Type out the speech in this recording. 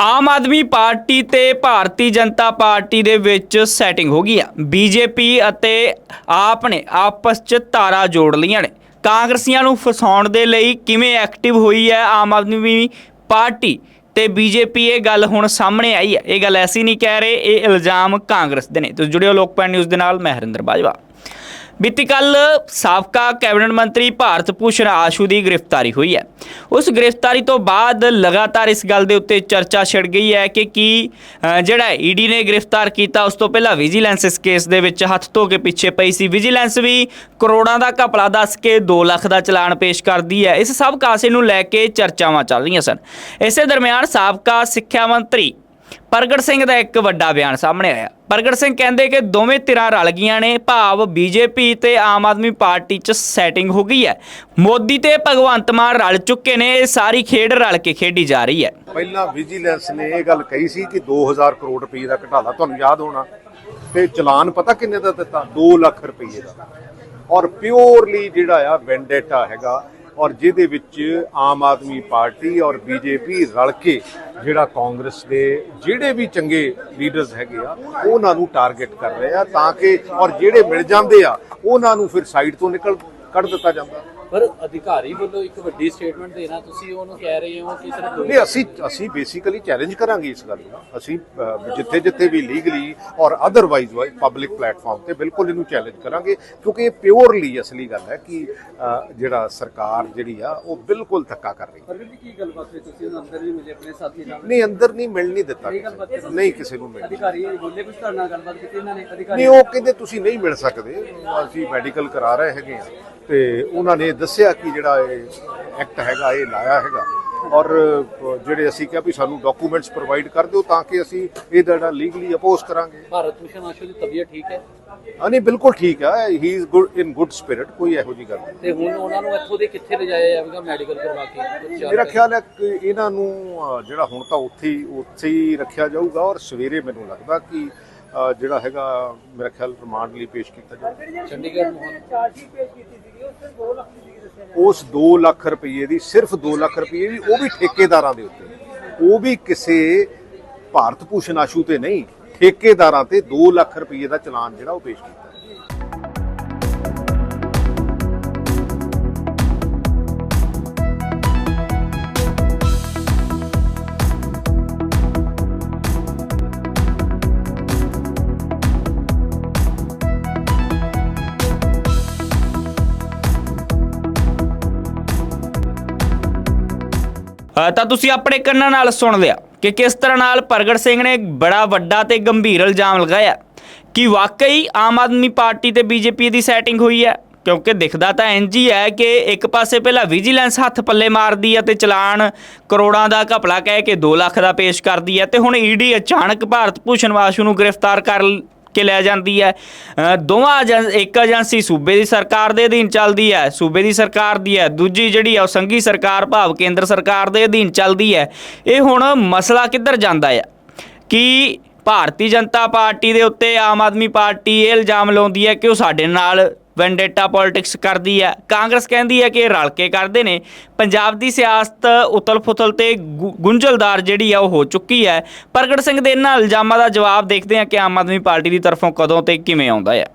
ਆਮ Aadmi party ਤੇ Bharatiya Janata party ਦੇ ਵਿੱਚ ਸੈਟਿੰਗ ਹੋ ਗਈ ਆ। ਬੀਜੇਪੀ ਅਤੇ ਆਪ ਨੇ ਆਪਸ 'ਚ ਤਾਰਾ ਜੋੜ ਲਈਆਂ ਨੇ। ਕਾਂਗਰਸੀਆਂ ਨੂੰ ਫਸਾਉਣ ਦੇ ਲਈ ਕਿਵੇਂ ਐਕਟਿਵ ਹੋਈ ਹੈ ਆਮ ਆਦਮੀ ਪਾਰਟੀ? ਤੇ ਬੀਜੇਪੀ ਇਹ ਗੱਲ ਹੁਣ ਸਾਹਮਣੇ ਆਈ ਹੈ। ਇਹ ਗੱਲ ਐਸੀ ਨਹੀਂ ਕਹਿ ਰਹੇ, ਇਹ ਇਲਜ਼ਾਮ ਕਾਂਗਰਸ ਦੇ ਨੇ। ਤੁਸੀਂ ਜੁੜਿਓ ਲੋਕਪਾਲ ਨਿਊਜ਼ ਦੇ ਨਾਲ, ਮੈਂ ਹਰਿੰਦਰ ਬਾਜਵਾ। ਬੀਤੀ ਕੱਲ ਸਾਬਕਾ ਕੈਬਨਿਟ ਮੰਤਰੀ ਭਾਰਤ ਭੂਸ਼ਣ ਆਸ਼ੂ ਦੀ ਗ੍ਰਿਫਤਾਰੀ ਹੋਈ ਹੈ। ਉਸ ਗ੍ਰਿਫਤਾਰੀ ਤੋਂ ਬਾਅਦ ਲਗਾਤਾਰ ਇਸ ਗੱਲ ਦੇ ਉੱਤੇ ਚਰਚਾ ਛਿੜ ਗਈ ਹੈ ਕਿ ਕੀ ਅ, ਜਿਹੜਾ ਈਡੀ ਨੇ ਗ੍ਰਿਫਤਾਰ ਕੀਤਾ ਉਸ ਤੋਂ ਪਹਿਲਾਂ ਵਿਜੀਲੈਂਸ ਇਸ ਕੇਸ ਦੇ ਵਿੱਚ ਹੱਥ ਧੋ ਕੇ ਪਿੱਛੇ ਪਈ ਸੀ। ਵਿਜੀਲੈਂਸ ਵੀ ਕਰੋੜਾਂ ਦਾ ਘਪਲਾ ਦੱਸ ਕੇ 2 ਲੱਖ ਦਾ ਚਲਾਨ ਪੇਸ਼ ਕਰਦੀ ਹੈ। ਇਸ ਸਭ ਕਾਸੇ ਨੂੰ ਲੈ ਕੇ ਚਰਚਾਵਾਂ ਚੱਲ ਰਹੀਆਂ ਸਨ। ਇਸੇ ਦਰਮਿਆਨ ਸਾਬਕਾ ਸਿੱਖਿਆ ਮੰਤਰੀ ਪ੍ਰਗਟ ਸਿੰਘ ਦਾ ਇੱਕ ਵੱਡਾ ਬਿਆਨ ਸਾਹਮਣੇ ਆਇਆ। ਪ੍ਰਗਟ ਸਿੰਘ ਕਹਿੰਦੇ ਕਿ ਦੋਵੇਂ ਧਿਰਾਂ ਰਲ ਗਈਆਂ ਨੇ, ਭਾਵ ਬੀਜੇਪੀ ਤੇ ਆਮ ਆਦਮੀ ਪਾਰਟੀ 'ਚ ਸੈਟਿੰਗ ਹੋ ਗਈ ਹੈ। ਮੋਦੀ ਤੇ ਭਗਵੰਤ ਮਾਨ ਰਲ ਚੁੱਕੇ ਨੇ, ਇਹ ਸਾਰੀ ਖੇਡ ਰਲ ਕੇ ਖੇਡੀ ਜਾ ਰਹੀ ਹੈ। ਪਹਿਲਾਂ ਵਿਜੀਲੈਂਸ ਨੇ ਇਹ ਗੱਲ ਕਹੀ ਸੀ ਕਿ 2000 ਕਰੋੜ ਰੁਪਏ ਦਾ ਘਟਾਲਾ ਤੁਹਾਨੂੰ ਯਾਦ ਹੋਣਾ। ਤੇ ਚਲਾਨ ਪਤਾ ਕਿੰਨੇ ਦਾ ਦਿੱਤਾ? 2 ਲੱਖ ਰੁਪਏ ਦਾ। ਔਰ ਪਿਓਰਲੀ ਜਿਹੜਾ ਆ ਵੈਂਡੇਟਾ ਹੈਗਾ ਔਰ ਜਿਹਦੇ ਵਿੱਚ ਆਮ ਆਦਮੀ ਪਾਰਟੀ ਔਰ ਬੀਜੇਪੀ ਰਲ ਕੇ ਜਿਹੜਾ ਕਾਂਗਰਸ ਦੇ ਜਿਹੜੇ ਵੀ ਚੰਗੇ ਲੀਡਰਸ ਹੈਗੇ ਆ, ਉਹਨਾਂ ਨੂੰ ਟਾਰਗੇਟ ਕਰ ਰਹੇ ਆ ਤਾਂ ਕਿ ਔਰ ਜਿਹੜੇ ਮਿਲ ਜਾਂਦੇ ਆ, ਉਹਨਾਂ ਨੂੰ ਫਿਰ ਸਾਈਡ ਤੋਂ ਨਿਕਲ ਕੱਢ ਦਿੱਤਾ ਜਾਂਦਾ। ਪਰ ਅਧਿਕਾਰੀ ਵੱਲੋਂ ਇੱਕ ਵੱਡੀ ਸਟੇਟਮੈਂਟ ਦੇਣਾ ਤੁਸੀਂ ਉਹਨੂੰ ਕਹਿ ਰਹੇ ਹੋ ਕਿ ਸਿਰਫ ਨਹੀਂ ਅਸੀਂ ਅਸੀਂ ਬੇਸਿਕਲੀ ਚੈਲੰਜ ਕਰਾਂਗੇ ਇਸ ਗੱਲ ਨੂੰ। ਅਸੀਂ ਜਿੱਥੇ ਜਿੱਥੇ ਵੀ legally or otherwise public platform ਤੇ ਬਿਲਕੁਲ ਇਹਨੂੰ ਚੈਲੰਜ ਕਰਾਂਗੇ ਕਿਉਂਕਿ ਇਹ ਪਿਓਰਲੀ ਅਸਲੀ ਗੱਲ ਹੈ ਕਿ ਜਿਹੜਾ ਸਰਕਾਰ ਜਿਹੜੀ ਆ ਉਹ ਬਿਲਕੁਲ ਧੱਕਾ ਕਰ ਰਹੀ ਹੈ। ਜੀ ਕੀ ਗੱਲਬਾਤ ਹੋਈ? ਤੁਸੀਂ ਅੰਦਰ ਵੀ ਮਿਲੇ ਆਪਣੇ ਸਾਥੀ ਨਾਲ? ਨਹੀਂ ਅੰਦਰ ਨਹੀਂ ਮਿਲ ਨਹੀਂ ਦਿੱਤਾ। ਨਹੀਂ ਕਿਸੇ ਨੂੰ। ਮਿਲ ਅਧਿਕਾਰੀ ਬੋਲੇ ਕੁਝ ਤੁਹਾਡੇ ਨਾਲ ਗੱਲਬਾਤ ਕੀਤੀ ਇਹਨਾਂ ਨੇ? ਅਧਿਕਾਰੀ ਨਹੀਂ ਉਹ ਕਹਿੰਦੇ ਤੁਸੀਂ ਨਹੀਂ ਮਿਲ ਸਕਦੇ। ਅਸੀਂ ਮੈਡੀਕਲ ਕਰਾ ਰਹੇ ਹੈਗੇ ਆ ਤੇ ਉਹਨਾਂ ਨੇ ਦੱਸਿਆ ਕਿ ਜਿਹੜਾ ਇਹ ਐਕਟ ਹੈਗਾ ਇਹ ਲਾਇਆ ਹੈਗਾ। ਔਰ ਜਿਹੜੇ ਅਸੀਂ ਕਿਹਾ ਵੀ ਸਾਨੂੰ ਡਾਕੂਮੈਂਟਸ ਪ੍ਰੋਵਾਈਡ ਕਰ ਦਿਓ ਤਾਂ ਕਿ ਅਸੀਂ ਇਹ ਜਿਹੜਾ ਲੀਗਲੀ ਅਪੋਜ਼ ਕਰਾਂਗੇ। ਭਾਰਤ ਭੂਸ਼ਣ ਆਸ਼ੂ ਦੀ ਤਬੀਅਤ ਠੀਕ ਹੈ? ਹਾਂ ਨਹੀਂ ਬਿਲਕੁਲ ਠੀਕ ਹੈ। He is good in good spirit ਕੋਈ ਇਹੋ ਜੀ ਗੱਲ ਨਹੀਂ। ਤੇ ਹੁਣ ਉਹਨਾਂ ਨੂੰ ਇੱਥੋਂ ਦੇ ਕਿੱਥੇ ਲਿਜਾਇਆ ਜਾਵੇਗਾ ਮੈਡੀਕਲ ਕਰਵਾ ਕੇ? ਮੇਰਾ ਖਿਆਲ ਹੈ ਕਿ ਇਹਨਾਂ ਨੂੰ ਜਿਹੜਾ ਹੁਣ ਤਾਂ ਉੱਥੇ ਹੀ ਉੱਥੇ ਹੀ ਰੱਖਿਆ ਜਾਊਗਾ ਔਰ ਸਵੇਰੇ ਮੈਨੂੰ ਲੱਗਦਾ ਕਿ ਜਿਹੜਾ ਹੈਗਾ ਮੇਰਾ ਖਿਆਲ ਰਿਮਾਂਡ ਲਈ ਪੇਸ਼ ਕੀਤਾ ਜਾਊਗਾ। ਚੰਡੀਗੜ੍ਹ ਨੂੰ ਉਸ 2 ਲੱਖ ਉਸ ਦੋ ਲੱਖ ਰੁਪਏ ਦੀ, ਸਿਰਫ 2 ਲੱਖ ਰੁਪਏ ਵੀ ਉਹ ਵੀ ਠੇਕੇਦਾਰਾਂ ਦੇ ਉੱਤੇ। ਉਹ ਵੀ ਕਿਸੇ ਭਾਰਤ ਭੂਸ਼ਣ ਆਸ਼ੂ ਤੇ ਨਹੀਂ, ਠੇਕੇਦਾਰਾਂ ਤੇ 2 ਲੱਖ ਰੁਪਏ ਦਾ ਚਲਾਨ ਜਿਹੜਾ ਉਹ ਪੇਸ਼ ਕੀਤਾ। ਤਾਂ ਤੁਸੀਂ ਆਪਣੇ ਕੰਨਾਂ ਨਾਲ ਸੁਣ ਲਿਆ ਕਿ ਕਿਸ ਤਰ੍ਹਾਂ ਨਾਲ ਪ੍ਰਗਟ ਸਿੰਘ ਨੇ ਬੜਾ ਵੱਡਾ ਤੇ ਗੰਭੀਰ ਇਲਜ਼ਾਮ ਲਗਾਇਆ। ਕਿ ਵਾਕਈ ਆਮ ਆਦਮੀ ਪਾਰਟੀ ਤੇ ਬੀਜੇਪੀ ਦੀ ਸੈਟਿੰਗ ਹੋਈ ਹੈ? ਕਿਉਂਕਿ ਦਿਖਦਾ ਤਾਂ ਇੰਜ ਹੀ ਹੈ ਕਿ ਇੱਕ ਪਾਸੇ ਪਹਿਲਾਂ ਵਿਜੀਲੈਂਸ ਹੱਥ ਪੱਲੇ ਮਾਰਦੀ ਹੈ ਤੇ ਚਲਾਨ ਕਰੋੜਾਂ ਦਾ ਘਪਲਾ ਕਹਿ ਕੇ 2 ਲੱਖ ਦਾ ਪੇਸ਼ ਕਰਦੀ ਹੈ ਤੇ ਹੁਣ ਈਡੀ ਅਚਾਨਕ ਭਾਰਤ ਭੂਸ਼ਣ ਵਾਸ਼ੂ ਨੂੰ ਗ੍ਰਿਫਤਾਰ ਕਰ ਕੇ ਲੈ ਜਾਂਦੀ ਹੈ। ਦੋਵਾਂ ਏਜੰ- ਇੱਕ ਏਜੰਸੀ ਸੂਬੇ ਦੀ ਸਰਕਾਰ ਦੇ ਅਧੀਨ ਚੱਲਦੀ ਹੈ, ਸੂਬੇ ਦੀ ਸਰਕਾਰ ਦੀ ਹੈ। ਦੂਜੀ ਜਿਹੜੀ ਆ ਉਹ ਸੰਘੀ ਸਰਕਾਰ, ਭਾਵ ਕੇਂਦਰ ਸਰਕਾਰ ਦੇ ਅਧੀਨ ਚੱਲਦੀ ਹੈ। ਇਹ ਹੁਣ ਮਸਲਾ ਕਿੱਧਰ ਜਾਂਦਾ ਹੈ ਕਿ ਭਾਰਤੀ ਜਨਤਾ ਪਾਰਟੀ ਦੇ ਉੱਤੇ ਆਮ ਆਦਮੀ ਪਾਰਟੀ ਇਹ ਇਲਜ਼ਾਮ ਲਾਉਂਦੀ ਹੈ ਕਿ ਉਹ ਸਾਡੇ ਨਾਲ ਵੈਂਡੇਟਾ ਪੋਲਿਟਿਕਸ ਕਰਦੀ ਹੈ ਕਾਂਗਰਸ ਕਹਿੰਦੀ ਹੈ ਕਿ ਇਹ ਰਲ ਕੇ ਕਰਦੇ ਨੇ। ਪੰਜਾਬ ਦੀ ਸਿਆਸਤ ਉਤਲ-ਫੁਤਲ ਤੇ ਗੁ- ਗੁੰਝਲਦਾਰ ਜਿਹੜੀ ਆ, ਉਹ ਹੋ ਚੁੱਕੀ ਹੈ ਪ੍ਰਗਟ ਸਿੰਘ ਦੇ ਇਹਨਾਂ ਇਲਜ਼ਾਮਾਂ ਦਾ ਜਵਾਬ ਦੇਖਦੇ ਹਾਂ ਕਿ ਆਮ ਆਦਮੀ ਪਾਰਟੀ ਦੀ ਤਰਫੋਂ ਕਦੋਂ ਤੇ ਕਿਵੇਂ ਆਉਂਦਾ ਹੈ